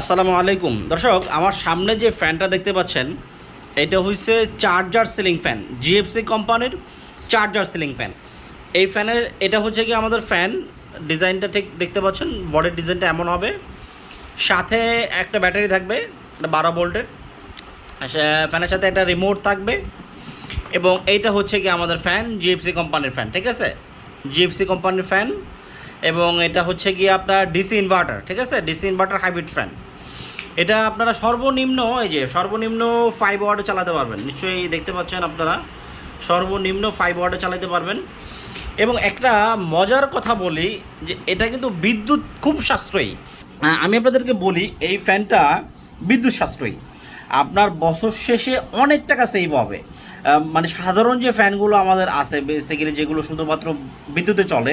আসসালামু আলাইকুম। দর্শক, আমার সামনে যে ফ্যানটা দেখতে পাচ্ছেন, এটা হচ্ছে চার্জার সিলিং ফ্যান জিএফসি কোম্পানির চার্জার সিলিং ফ্যান। এই ফ্যানের, এটা হচ্ছে কি আমাদের ফ্যান, ডিজাইনটা ঠিক দেখতে পাচ্ছেন, বডির ডিজাইনটা এমন হবে। সাথে একটা ব্যাটারি থাকবে একটা বারো ভোল্টের। ফ্যানের সাথে একটা রিমোট থাকবে। এবং এইটা হচ্ছে কি আমাদের ফ্যান জিএফসি কোম্পানির ফ্যান, ঠিক আছে? জিএফসি কোম্পানির ফ্যান, এবং এটা হচ্ছে কি আপনার ডিসি ইনভার্টার ঠিক আছে? ডিসি ইনভার্টার হাইব্রিড ফ্যান এটা আপনারা সর্বনিম্ন, এই যে সর্বনিম্ন ফাইভ ওয়ার্ডে চালাতে পারবেন। নিশ্চয়ই দেখতে পাচ্ছেন আপনারা। সর্বনিম্ন ফাইভ ওয়ার্ডে চালাতে পারবেন। এবং একটা মজার কথা বলি, যে এটা কিন্তু বিদ্যুৎ খুব সাশ্রয়ী। আমি আপনাদেরকে বলি, এই ফ্যানটা বিদ্যুৎ সাশ্রয়ী। আপনার বছর শেষে অনেক টাকা সেভ হবে। মানে সাধারণ যে ফ্যানগুলো আমাদের আছে বেসিক্যালি যেগুলো শুধুমাত্র বিদ্যুতে চলে,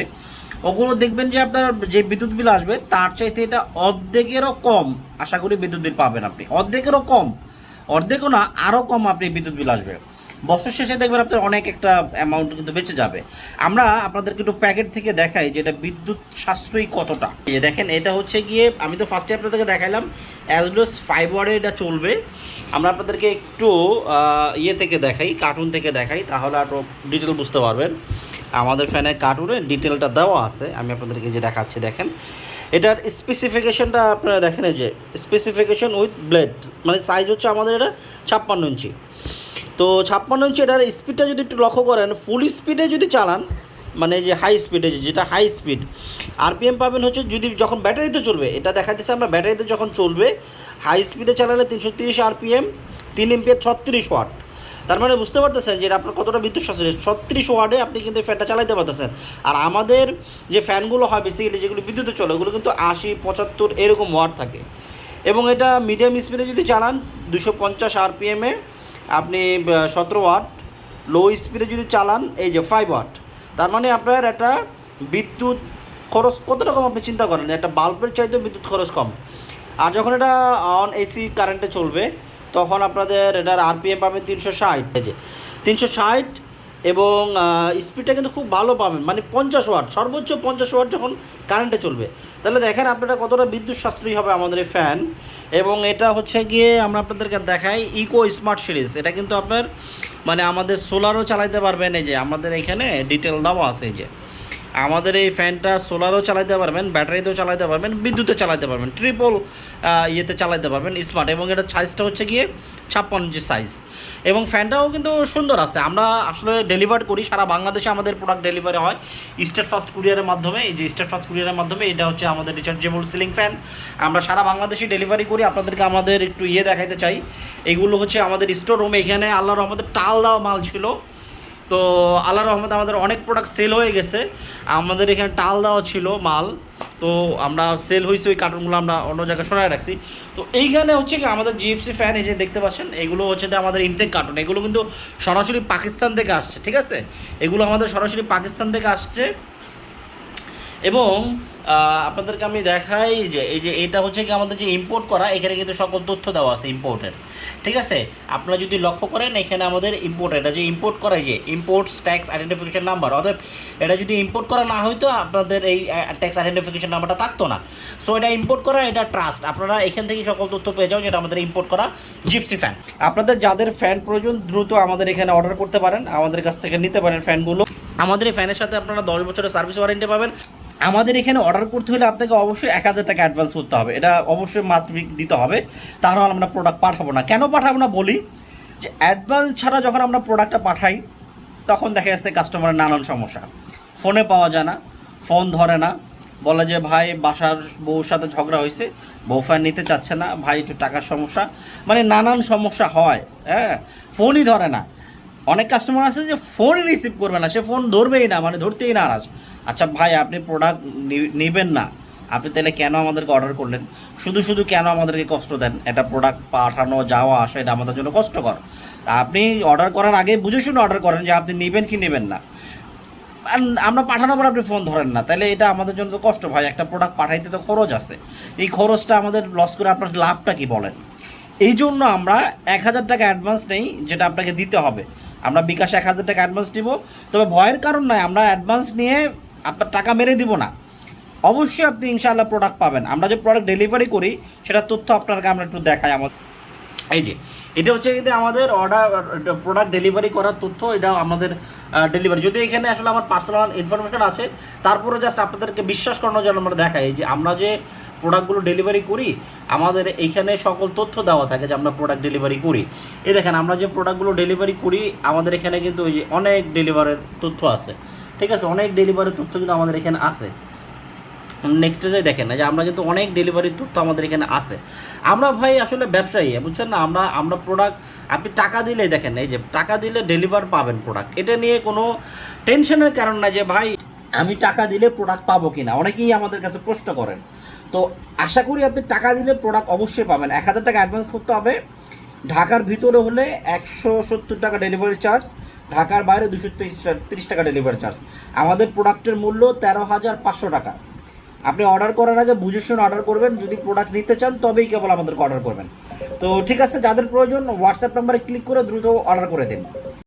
ওগুলো দেখবেন যে আপনার যে বিদ্যুৎ বিল আসবে, তার চাইতে এটা অর্ধেকেরও কম আশা করি বিদ্যুৎ বিল পাবেন আপনি। অর্ধেকেরও কম। অর্ধেকও না, আরও কম আপনি বিদ্যুৎ বিল আসবে। বছর শেষে দেখবেন আপনার অনেক একটা অ্যামাউন্ট কিন্তু বেঁচে যাবে। আমরা আপনাদেরকে একটু প্যাকেট থেকে দেখাই যে এটা বিদ্যুৎ সাশ্রয়ী কতটা। এই দেখেন, এটা হচ্ছে গিয়ে, আমি তো ফার্স্টে আপনাদেরকে দেখাইলাম অ্যাজলোস ওয়ার্ডে এটা চলবে। আমরা আপনাদেরকে একটু ইয়ে থেকে দেখাই কার্টুন থেকে দেখাই, তাহলে আরও ডিটেল বুঝতে পারবেন। আমাদের ফ্যানের কার্টুনে ডিটেলটা দেওয়া আছে, আমি আপনাদেরকে যে দেখাচ্ছি, দেখেন। এটার স্পেসিফিকেশনটা আপনারা দেখেন যে স্পেসিফিকেশন উইথ ব্লেড মানে সাইজ হচ্ছে আমাদের এটা ছাপ্পান্ন ইঞ্চি। তো ছাপ্পান্ন ইঞ্চি এটার স্পিডটা যদি একটু লক্ষ্য করেন ফুল স্পিডে যদি চালান মানে যে হাই স্পিডে যেটা হাই স্পিড আরপিএম পাবেন হচ্ছে যদি যখন ব্যাটারিতে চলবে, এটা দেখা যাচ্ছে আমরা, ব্যাটারিতে যখন চলবে হাই স্পিডে চালালে তিনশো তিরিশ আরপিএম তিন এমপিএর ছত্রিশ ওয়াট তার মানে বুঝতে পারতেছেন যে আপনার কতটা বিদ্যুৎ সাশ্রয়, ছত্রিশ ওয়ার্ডে আপনি কিন্তু ফ্যানটা চালাতে পারতেছেন। আর আমাদের যে ফ্যানগুলো হয় বেসিক্যালি যেগুলো বিদ্যুতে চলে, ওগুলো কিন্তু আশি, পঁচাত্তর এরকম ওয়াট থাকে। এবং এটা মিডিয়াম স্পিডে যদি চালান, দুশো পঞ্চাশ আরপিএমে আপনি সতেরো ওয়াট লো স্পিডে যদি চালান, এই যে ফাইভ ওয়াট, তার মানে আপনার একটা বিদ্যুৎ খরচ কত রকম আপনি চিন্তা করেন? একটা বাল্বের চাইতেও বিদ্যুৎ খরচ কম। আর যখন এটা অন এসি কারেন্টে চলবে, তখন আপনাদের এটার আরপিএম পাবেন তিনশো ষাট। তিনশো ষাট এবং স্পিডটা কিন্তু খুব ভালো পাবেন। মানে পঞ্চাশ ওয়াট সর্বোচ্চ পঞ্চাশ ওয়াট যখন কারেন্টে চলবে। তাহলে দেখেন আপনারা কতটা বিদ্যুৎ সাশ্রয়ী হবে আমাদের এই ফ্যান এবং এটা হচ্ছে গিয়ে আমরা আপনাদেরকে দেখাই ইকো স্মার্ট সিরিজ এটা কিন্তু আপনার মানে আমাদের সোলারও চালাইতে পারবেন এই যে, আমাদের এখানে ডিটেল দেওয়া আছে এই যে। আমাদের এই ফ্যানটা সোলারও চালাতে পারবেন, ব্যাটারিতেও চালাতে পারবেন বিদ্যুতে চালাতে পারবেন ট্রিপল ইয়েতে চালাতে পারবেন স্মার্ট এবং এটা সাইজটা হচ্ছে গিয়ে ছাপ্পান্ন ইঞ্চি সাইজ এবং ফ্যানটাও কিন্তু সুন্দর আছে। আমরা আসলে ডেলিভার করি, সারা বাংলাদেশে আমাদের প্রোডাক্ট ডেলিভারি হয় স্টেট ফার্স্ট কুরিয়ারের মাধ্যমে। এই যে স্টেট ফার্স্ট কুরিয়ারের মাধ্যমে এটা হচ্ছে আমাদের রিচার্জেবল সিলিং ফ্যান আমরা সারা বাংলাদেশে ডেলিভারি করি। আপনাদেরকে আমাদের একটু ইয়ে দেখাইতে চাই। এগুলো হচ্ছে আমাদের স্টোর রুম এখানে আল্লাহর রহমতে টাল দেওয়া মাল ছিল। তো আল্লাহ রহমতে আমাদের অনেক প্রোডাক্ট সেল হয়ে গেছে। আমাদের এখানে টাল দেওয়া ছিল মাল। তো আমরা সেল হয়েছে ওই কার্টুনগুলো আমরা অন্য জায়গায় সরাই রাখছি। তো এইখানে হচ্ছে কি আমাদের জিএফসি ফ্যান এই যে দেখতে পাচ্ছেন, এগুলো হচ্ছে যে আমাদের ইনটেক কার্টুন এগুলো কিন্তু সরাসরি পাকিস্তান থেকে আসছে, ঠিক আছে? এগুলো আমাদের সরাসরি পাকিস্তান থেকে আসছে। এবং আপনাদেরকে আমি দেখাই যে, এই যে এটা হচ্ছে কি আমাদের যে ইম্পোর্ট করা, এখানে কিন্তু সকল তথ্য দেওয়া আছে ইম্পোর্টের ঠিক আছে? আপনারা যদি লক্ষ্য করেন, এখানে আমাদের ইম্পোর্ট এটা যে ইম্পোর্ট করা যে ইম্পোর্ট ট্যাক্স আইডেন্টিফিকেশন নাম্বার অতএব এটা যদি ইম্পোর্ট করা না হইতো, আপনাদের এই ট্যাক্স আইডেন্টিফিকেশন নাম্বারটা থাকতো না। সো এটা ইম্পোর্ট করা, এটা ট্রাস্ট আপনারা এখান থেকে সকল তথ্য পেয়ে যাও যেটা আমাদের ইম্পোর্ট করা জিপসি ফ্যান আপনাদের যাদের ফ্যান প্রয়োজন, দ্রুত আমাদের এখানে অর্ডার করতে পারেন। আমাদের কাছ থেকে নিতে পারেন ফ্যানগুলো আমাদের এই ফ্যানের সাথে আপনারা দশ বছরের সার্ভিস ওয়ারেন্টি পাবেন। আমাদের এখানে অর্ডার করতে হলে আপনাকে অবশ্যই এক হাজার টাকা অ্যাডভান্স করতে হবে। এটা অবশ্যই মাস্ট দিতে হবে। তাহলে আমরা প্রোডাক্ট পাঠাবো না। কেন পাঠাবো না বলি? যে অ্যাডভান্স ছাড়া যখন আমরা প্রোডাক্টটা পাঠাই, তখন দেখা যাচ্ছে কাস্টমারের নানান সমস্যা। ফোনে পাওয়া যায় না ফোন ধরে না। বলে যে, ভাই, বাসার বউর সাথে ঝগড়া হয়েছে। বউ ফ্যান নিতে চাচ্ছে না। ভাই, একটু টাকার সমস্যা। মানে নানান সমস্যা হয় হ্যাঁ? ফোনই ধরে না। অনেক কাস্টমার আছে যে ফোন রিসিভ করবে না, সে ফোন ধরবেই না মানে ধরতেই না নারাজ। আচ্ছা ভাই, আপনি প্রোডাক্ট নেবেন না। আপনি তাহলে কেন আমাদেরকে অর্ডার করলেন? শুধু শুধু কেন আমাদেরকে কষ্ট দেন? এটা প্রোডাক্ট পাঠানো, যাওয়া, আসা, এটা আমাদের জন্য কষ্টকর। তা আপনি অর্ডার করার আগে বুঝে শুনে অর্ডার করেন যে আপনি নেবেন কি নেবেন না। আমরা পাঠানোর পর আপনি ফোন ধরেন না। তাহলে এটা আমাদের জন্য তো কষ্ট ভাই, একটা প্রোডাক্ট পাঠাইতে তো খরচ আছে। এই খরচটা আমাদের লস করে আপনার লাভটা কি বলেন? এই জন্য আমরা এক হাজার টাকা অ্যাডভান্স নেই, যেটা আপনাকে দিতে হবে। আমরা বিকাশ এক হাজার টাকা অ্যাডভান্স দিব তবে ভয়ের কারণ নয়, আমরা অ্যাডভান্স নিয়ে আপনার টাকা মেরে দিব না। অবশ্যই আপনি ইনশাআল্লাহ প্রোডাক্ট পাবেন। আমরা যে প্রোডাক্ট ডেলিভারি করি সেটা তথ্য আপনাকে আমরা একটু দেখাই আমার এই যে এটা হচ্ছে কিন্তু আমাদের অর্ডার প্রোডাক্ট ডেলিভারি করার তথ্য, এটা আমাদের ডেলিভারি যদি এখানে আসলে আমার পার্সোনাল ইনফরমেশন আছে তারপরে জাস্ট আপনাদেরকে বিশ্বাস করানোর জন্য আমরা দেখাই যে আমরা যে প্রোডাক্টগুলো ডেলিভারি করি, আমাদের এইখানে সকল তথ্য দেওয়া থাকে যে আমরা প্রোডাক্ট ডেলিভারি করি। এই দেখেন, আমরা যে প্রোডাক্টগুলো ডেলিভারি করি, আমাদের এখানে কিন্তু ওই যে অনেক ডেলিভারের তথ্য আছে। ঠিক আছে, অনেক ডেলিভারির তথ্য কিন্তু আমাদের এখানে আছে। নেক্সট যে দেখেন না যে আমরা কিন্তু অনেক ডেলিভারির তথ্য আমাদের এখানে আছে। আমরা ভাই আসলে ব্যবসায়ী, বুঝছেন না? আমরা আমরা প্রোডাক্ট আপনি টাকা দিলে দেখেন, এই যে টাকা দিলে ডেলিভার পাবেন প্রোডাক্ট এটা নিয়ে কোনো টেনশনের কারণ না যে, ভাই, আমি টাকা দিলে প্রোডাক্ট পাবো কি না অনেকেই আমাদের কাছে প্রশ্ন করেন। তো আশা করি আপনি টাকা দিলে প্রোডাক্ট অবশ্যই পাবেন। এক হাজার টাকা অ্যাডভান্স করতে হবে। ঢাকার ভিতরে হলে একশো সত্তর টাকা ডেলিভারি চার্জ ঢাকার বাইরে দুশো তিরিশ টাকা ডেলিভারি চার্জ আমাদের প্রোডাক্টের মূল্য তেরো হাজার পাঁচশো টাকা। আপনি অর্ডার করার আগে বুঝে শুনে অর্ডার করবেন। যদি প্রোডাক্ট নিতে চান, তবেই কেবল আমাদেরকে অর্ডার করবেন। তো ঠিক আছে, যাদের প্রয়োজন হোয়াটসঅ্যাপ নাম্বারে ক্লিক করে দ্রুত অর্ডার করে দিন।